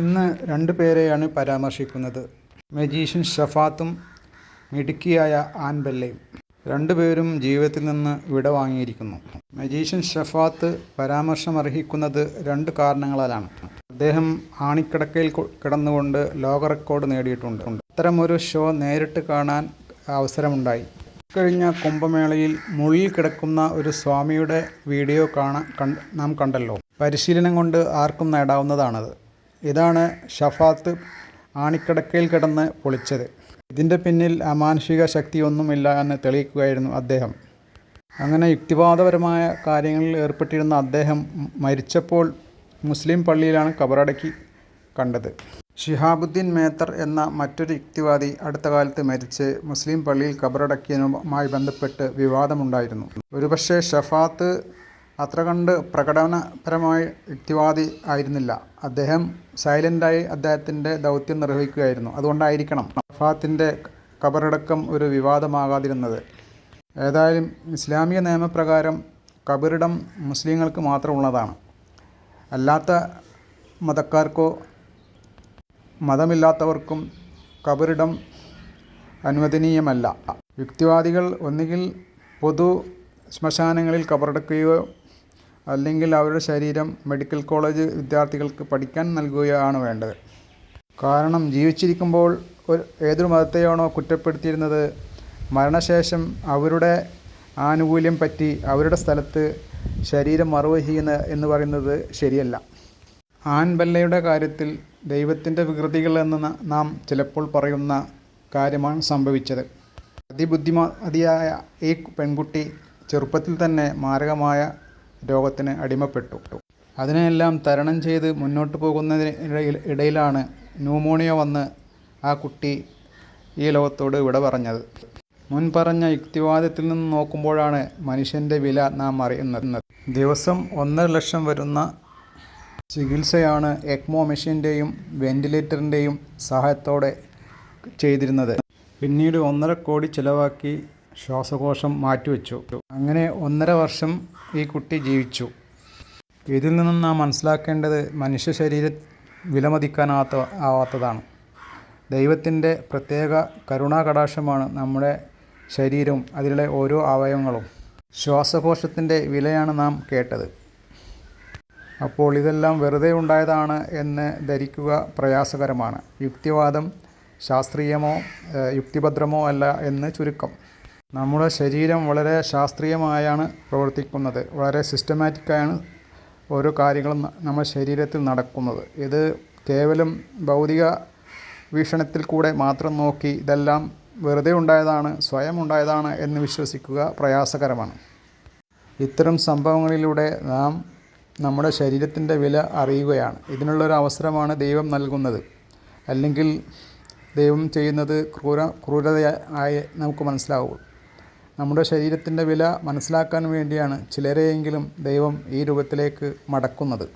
ഇന്ന് രണ്ട് പേരെയാണ് പരാമർശിക്കുന്നത്. മജീഷ്യൻ ഷഫാത്തും മിടുക്കിയായ ആൻബെല്ലയും. രണ്ടുപേരും ജീവിതത്തിൽ നിന്ന് വിട വാങ്ങിയിരിക്കുന്നു. മജീഷ്യൻ ഷഫാത്ത് പരാമർശം അർഹിക്കുന്നത് രണ്ട് കാരണങ്ങളാലാണ്. അദ്ദേഹം ആണിക്കിടക്കയിൽ കിടന്നുകൊണ്ട് ലോക റെക്കോർഡ് നേടിയിട്ടുണ്ട്. അത്തരമൊരു ഷോ നേരിട്ട് കാണാൻ അവസരമുണ്ടായി. കഴിഞ്ഞ കുംഭമേളയിൽ മുള്ളിൽ കിടക്കുന്ന ഒരു സ്വാമിയുടെ വീഡിയോ കാണാൻ നാം കണ്ടല്ലോ. പരിശീലനം കൊണ്ട് ആർക്കും നേടാവുന്നതാണത്. ഇതാണ് ഷഫാത്ത് ആണിക്കടക്കയിൽ കിടന്ന് പൊളിച്ചത്. ഇതിന്റെ പിന്നിൽ അമാനുഷിക ശക്തിയൊന്നുമില്ല എന്ന് തെളിയിക്കുകയായിരുന്നു അദ്ദേഹം. അങ്ങനെ യുക്തിവാദപരമായ കാര്യങ്ങളിൽ ഏർപ്പെട്ടിരുന്ന അദ്ദേഹം മരിച്ചപ്പോൾ മുസ്ലിം പള്ളിയിലാണ് കബറടക്കി കണ്ടത്. ഷിഹാബുദ്ദീൻ മേത്തർ എന്ന മറ്റൊരു യുക്തിവാദി അടുത്ത കാലത്ത് മരിച്ച് മുസ്ലിം പള്ളിയിൽ കബറടക്കിയതുമായി ബന്ധപ്പെട്ട് വിവാദമുണ്ടായിരുന്നു. ഒരുപക്ഷെ ഷഫാത്ത് അത്ര കണ്ട് പ്രകടനപരമായ യുക്തിവാദി ആയിരുന്നില്ല. അദ്ദേഹം സൈലന്റായി അദ്ദേഹത്തിന്റെ ദൗത്യം നിർവഹിക്കുകയായിരുന്നു. അതുകൊണ്ടായിരിക്കണം അഫാത്തിന്റെ കബറടക്കം ഒരു വിവാദമാകാതിരുന്നത്. ഏതായാലും ഇസ്ലാമിക നിയമപ്രകാരം കബറിടം മുസ്ലിങ്ങൾക്ക് മാത്രമുള്ളതാണ് അല്ലാത്ത മതക്കാർക്കോ മതമില്ലാത്തവർക്കും കബറിടം അനുവദനീയമല്ല. യുക്തിവാദികൾ ഒന്നുകിൽ പൊതു ശ്മശാനങ്ങളിൽ കബറടക്കുകയോ അല്ലെങ്കിൽ അവരുടെ ശരീരം മെഡിക്കൽ കോളേജ് വിദ്യാർത്ഥികൾക്ക് പഠിക്കാൻ നൽകുകയാണ് വേണ്ടത്. കാരണം ജീവിച്ചിരിക്കുമ്പോൾ ഒരു ഏതൊരു മതത്തെയാണോ കുറ്റപ്പെടുത്തിയിരുന്നത് മരണശേഷം അവരുടെ ആനുകൂല്യം പറ്റി അവരുടെ സ്ഥലത്ത് ശരീരം മറവ് ചെയ്യുന്ന എന്ന് പറയുന്നത് ശരിയല്ല. ആൻബല്ലയുടെ കാര്യത്തിൽ ദൈവത്തിന്റെ വികൃതികൾ എന്ന് നാം ചിലപ്പോൾ പറയുന്ന കാര്യമാണ് സംഭവിച്ചത്. അതിബുദ്ധിമതിയായ ഈ പെൺകുട്ടി ചെറുപ്പത്തിൽ തന്നെ മാരകമായ രോഗത്തിന് അടിമപ്പെട്ടു. അതിനെയെല്ലാം തരണം ചെയ്ത് മുന്നോട്ട് പോകുന്നതിന് ഇടയിലാണ് ന്യൂമോണിയ വന്ന് ആ കുട്ടി ഈ ലോകത്തോട് വിട പറഞ്ഞത്. മുൻ പറഞ്ഞ യുക്തിവാദത്തിൽ നിന്ന് നോക്കുമ്പോഴാണ് മനുഷ്യന്റെ വില നാം അറിയുന്നത്. ദിവസം ഒന്നര ലക്ഷം വരുന്ന ചികിത്സയാണ് എക്മോ മെഷീന്റെയും വെന്റിലേറ്ററിന്റെയും സഹായത്തോടെ ചെയ്തിരുന്നത്. പിന്നീട് ഒന്നര കോടി ചിലവാക്കി ശ്വാസകോശം മാറ്റിവെച്ചു. അങ്ങനെ ഒന്നര വർഷം ഈ കുട്ടി ജീവിച്ചു. ഇതിൽ നിന്നും നാം മനസ്സിലാക്കേണ്ടത് മനുഷ്യ ശരീരം വിലമതിക്കാനാവാത്ത ആവാത്തതാണ്. ദൈവത്തിന്റെ പ്രത്യേക കരുണാകടാക്ഷമാണ് നമ്മുടെ ശരീരവും അതിലെ ഓരോ അവയവങ്ങളും. ശ്വാസകോശത്തിന്റെ വിലയാണ് നാം കേട്ടത്. അപ്പോൾ ഇതെല്ലാം വെറുതെ ഉണ്ടായതാണ് എന്ന് ധരിക്കുക പ്രയാസകരമാണ്. യുക്തിവാദം ശാസ്ത്രീയമോ യുക്തിഭദ്രമോ അല്ല എന്ന് ചുരുക്കം. നമ്മുടെ ശരീരം വളരെ ശാസ്ത്രീയമായാണ് പ്രവർത്തിക്കുന്നത്. വളരെ സിസ്റ്റമാറ്റിക്കായാണ് ഓരോ കാര്യങ്ങളും നമ്മുടെ ശരീരത്തിൽ നടക്കുന്നത്. ഇത് കേവലം ഭൗതിക വീക്ഷണത്തിൽ കൂടെ മാത്രം നോക്കി ഇതെല്ലാം വെറുതെ ഉണ്ടായതാണ് സ്വയം ഉണ്ടായതാണ് എന്ന് വിശ്വസിക്കുക പ്രയാസകരമാണ്. ഇത്തരം സംഭവങ്ങളിലൂടെ നാം നമ്മുടെ ശരീരത്തിന്റെ വില അറിയുകയാണ്. ഇതിനുള്ളൊരു അവസരമാണ് ദൈവം നൽകുന്നത്. അല്ലെങ്കിൽ ദൈവം ചെയ്യുന്നത് ക്രൂര ക്രൂരതയായി നമുക്ക് മനസ്സിലാവുള്ളൂ. നമ്മുടെ ശരീരത്തിന്റെ വില മനസ്സിലാക്കാൻ വേണ്ടിയാണ് ചിലരെയെങ്കിലും ദൈവം ഈ രൂപത്തിലേക്ക് മടക്കുന്നത്.